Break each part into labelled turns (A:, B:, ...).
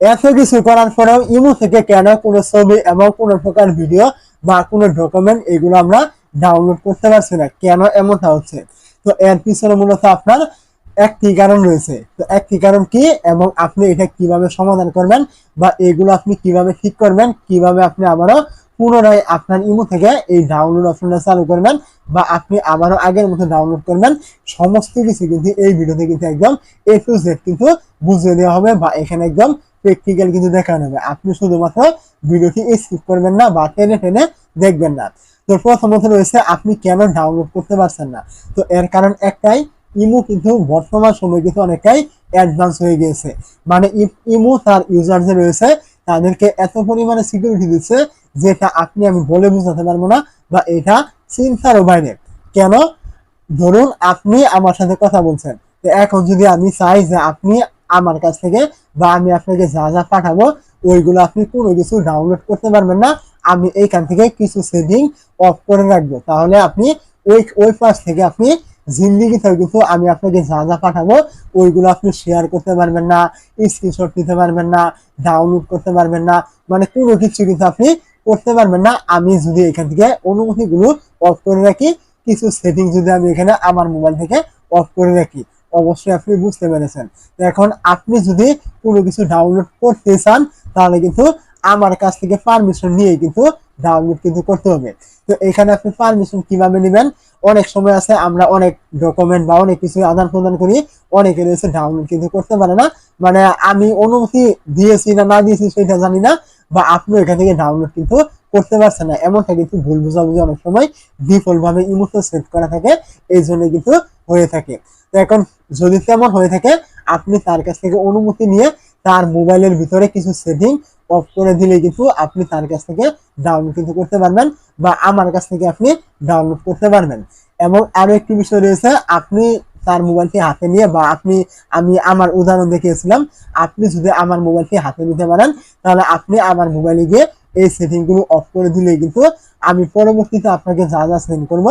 A: এত কিছু করার পরেও ইমো থেকে কেন কোনো ছবি এবং কোনো প্রকার ভিডিও বা কোনো ডকুমেন্ট এগুলো আমরা ডাউনলোড করতে পারছি না? কেন এমনটা হচ্ছে? তো এর পিছনে মূলত আপনার একটি কারণ রয়েছে। তো একটি কারণ কি এবং আপনি এটা কীভাবে সমাধান করবেন বা এগুলো আপনি কীভাবে ঠিক করবেন, কীভাবে আপনি আবারও পুনরায় আপনার ইমো থেকে এই ডাউনলোড অপশনটা চালু করবেন বা আপনি আবারও আগের মতো ডাউনলোড করবেন, সমস্ত কিছু কিন্তু এই ভিডিওতে কিন্তু একদম এ টু জেড কিন্তু বুঝিয়ে দেওয়া হবে বা এখানে একদম প্র্যাকটিক্যাল কিন্তু দেখানো হবে আপনি শুধুমাত্র ভিডিওটি স্কিপ করবেন না বা টেনে টেনে দেখবেন না। তো প্রথমত রয়েছে, আপনি কেন ডাউনলোড করতে পারছেন না? তো এর কারণ একটাই, ইমো কিন্তু বর্তমান সময় কিন্তু অনেকটাই অ্যাডভান্স হয়ে গিয়েছে। মানে ইমো তার ইউজার যে রয়েছে, তাদেরকে এত পরিমাণে সিকিউরিটি দিচ্ছে যেটা আপনি, আমি বলে বোঝাতে পারব না বা এটা চিন্তারও বাইরে কেন? ধরুন আপনি আমার সাথে কথা বলছেন। এখন যদি আমি চাই যে আপনি আমার কাছ থেকে বা আমি আপনাকে যা যা পাঠাবো, ওইগুলো আপনি কোনো কিছু ডাউনলোড করতে পারবেন না। আমি এইখান থেকে কিছু সেটিং অফ করে রাখব। তাহলে আপনি ওই ওই পাশ থেকে আপনি জিন্দিগি থেকে কিন্তু আমি আপনাকে যা যা পাঠাবো, ওইগুলো আপনি শেয়ার করতে পারবেন না স্ক্রিনশট নিতে পারবেন না ডাউনলোড করতে পারবেন না মানে কোনো কিছু কিন্তু আপনি করতে পারবেন না। আমি যদি এখান থেকে অনুমতিগুলো অফ করে রাখি, কিছু সেটিং যদি আমি এখানে আমার মোবাইল থেকে অফ করে রাখি। অবশ্যই আপনি বুঝতে পেরেছেন। এখন আপনি যদি কোনো কিছু ডাউনলোড করতে চান, তাহলে কিন্তু আমার কাছ থেকে পারমিশন নিয়ে কিন্তু ডাউনলোড কিন্তু করতে হবে। তো এখানে আপনি পারমিশন কীভাবে নেবেন? অনেক সময় আছে, আমরা অনেক ডকুমেন্ট বা অনেক কিছু আদান প্রদান করি, অনেকে রয়েছে ডাউনলোড কিন্তু করতে পারে না। মানে আমি অনুমতি দিয়েছি না না দিয়েছি সেটা জানি না, বা আপনি এখান থেকে ডাউনলোড কিন্তু করতে পারছেন না। এমনটা কিন্তু ভুল বোঝাবুঝি অনেক সময় ডিফল্ট ভাবে ইমোতে সেট করা থাকে এই জন্য কিন্তু হয়ে থাকে। তো এখন যদি তেমন হয়ে থাকে, আপনি তার কাছ থেকে অনুমতি নিয়ে তার মোবাইলের ভিতরে কিছু সেটিং অফ করে দিলে কিন্তু আপনি তার কাছ থেকে ডাউনলোড কিন্তু করতে পারবেন বা আমার কাছ থেকে আপনি ডাউনলোড করতে পারবেন। এবং আরও একটি বিষয় রয়েছে, আপনি তার মোবাইলটি হাতে নিয়ে বা আপনি, আমি আমার উদাহরণ দেখিয়েছিলাম, আপনি যদি আমার মোবাইলটি হাতে নিতে পারেন, তাহলে আপনি আমার মোবাইলে গিয়ে এই সেটিংগুলো অফ করে দিলে কিন্তু আমি পরবর্তীতে আপনাকে যা যা সেন্ড করব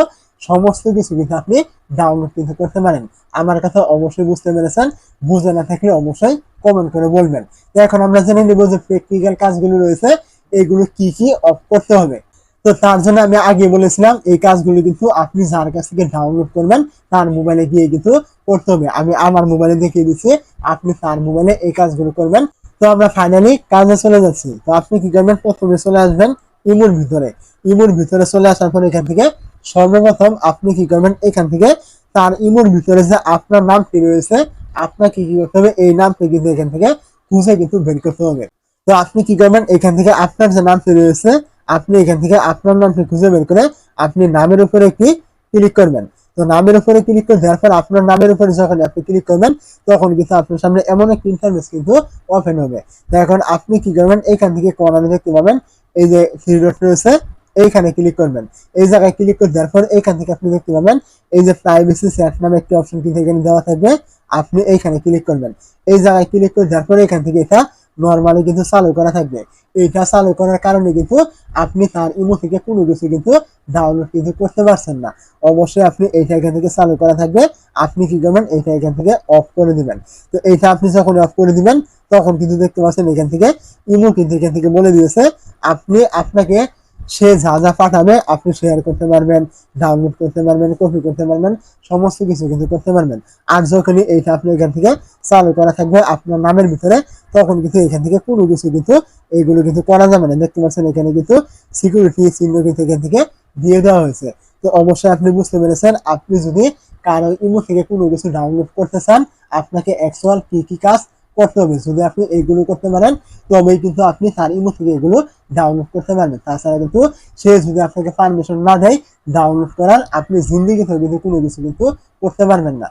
A: সমস্ত কিছু কিন্তু আপনি ডাউনলোড কিন্তু করতে পারেন। আমার কথা অবশ্যই বুঝতে পেরেছেন, বুঝে না থাকলে অবশ্যই কমেন্ট করে বলবেন। তো এখন আমরা জেনে নিব যে প্র্যাকটিক্যাল কাজগুলো রয়েছে, এগুলো কি কি অফ করতে হবে। তো তার জন্য আমি আগে বলেছিলাম, এই কাজগুলো কিন্তু আপনি যার কাছ থেকে ডাউনলোড করবেন, তার মোবাইলে গিয়ে কিন্তু করতে হবে। আমি আমার মোবাইলে দেখিয়ে দিচ্ছি, আপনি তার মোবাইলে এই কাজগুলো করবেন। তো আমরা ফাইনালি কাজে চলে যাচ্ছি। তো আপনি কি করবেন? প্রথমে চলে আসবেন ইমুর ভিতরে। ইমুর ভিতরে চলে আসার পর এখান থেকে সর্বপ্রথম আপনি কি করবেন? এখান থেকে তার ইমুর ভিতরে যে আপনার নামটি রয়েছে, আপনাকে কি করতে হবে? এই নামটি কিন্তু এখান থেকে খুঁজে কিন্তু বের করতে হবে। তো আপনি কি করবেন? এখান থেকে আপনার যে নামটি রয়েছে, আপনি এখান থেকে আপনার নামটি খুঁজে বের করে আপনি নামের উপরে একটি ক্লিক করবেন। তো নামের উপরে ক্লিক করে দেওয়ার পর আপনার নামের উপরে যখন আপনি ক্লিক করবেন, তখন কিন্তু আপনার সামনে এমন একটি ইন্টারফেস কিন্তু ওপেন হবে। তো এখন আপনি কি করবেন? এখান থেকে কর্নারে দেখতে পাবেন। এই যে থ্রি ডট রয়েছে এইখানে ক্লিক করবেন। এই জায়গায় ক্লিক করে দেওয়ার পর এইখান থেকে আপনি দেখতে পাবেন, এই যে প্রাইভেসি সেট নামে একটি অপশন কিন্তু এখানে দেওয়া থাকবে, আপনি এইখানে ক্লিক করবেন। এই জায়গায় ক্লিক করে দেওয়ার পর এখান থেকে এটা নর্মালি কিন্তু চালু করা থাকবে। এটা চালু করার কারণে কিন্তু আপনি তার ইমো থেকে কোনো কিছু কিন্তু ডাউনলোড কিন্তু করতে পারছেন না। অবশ্যই আপনি এইটা এখান থেকে চালু করা থাকবে, আপনি কি করবেন, এইটা এখান থেকে অফ করে দিবেন। তো এইটা আপনি যখন অফ করে দিবেন, তখন কিন্তু দেখতে পাচ্ছেন এখান থেকে ইমো কিন্তু এখান থেকে বলে দিয়েছে, আপনি আপনাকে সে যা যা পাঠাবে আপনি শেয়ার করতে পারবেন ডাউনলোড করতে পারবেন কপি করতে পারবেন, সমস্ত কিছু কিন্তু করতে পারবেন। আর যখনই এইটা আপনি এখান থেকে চালু করা থাকবে, আপনার নামের ভিতরে, তখন কিন্তু এখান থেকে কোনো কিছু কিন্তু এইগুলো কিন্তু করা যাবে না। দেখতে পাচ্ছেন এখানে কিন্তু সিকিউরিটি চিহ্ন কিন্তু এখান থেকে দিয়ে দেওয়া হয়েছে। তো অবশ্যই আপনি বুঝতে পেরেছেন, আপনি যদি কারও ইমো থেকে কোনো কিছু ডাউনলোড করতে চান, আপনাকে অ্যাকচুয়াল কি কি কাজ করতে হবে, যদি আপনি এইগুলো করতে পারেন, তবেই কিন্তু আপনি তার ইমো থেকে এগুলো ডাউনলোড করতে পারবেন। তাছাড়া কিন্তু সে যদি আপনাকে পারমিশন না দেয় ডাউনলোড করার। আপনি জিন্দিগি থেকে কিন্তু কোনো কিছু কিন্তু করতে পারবেন না।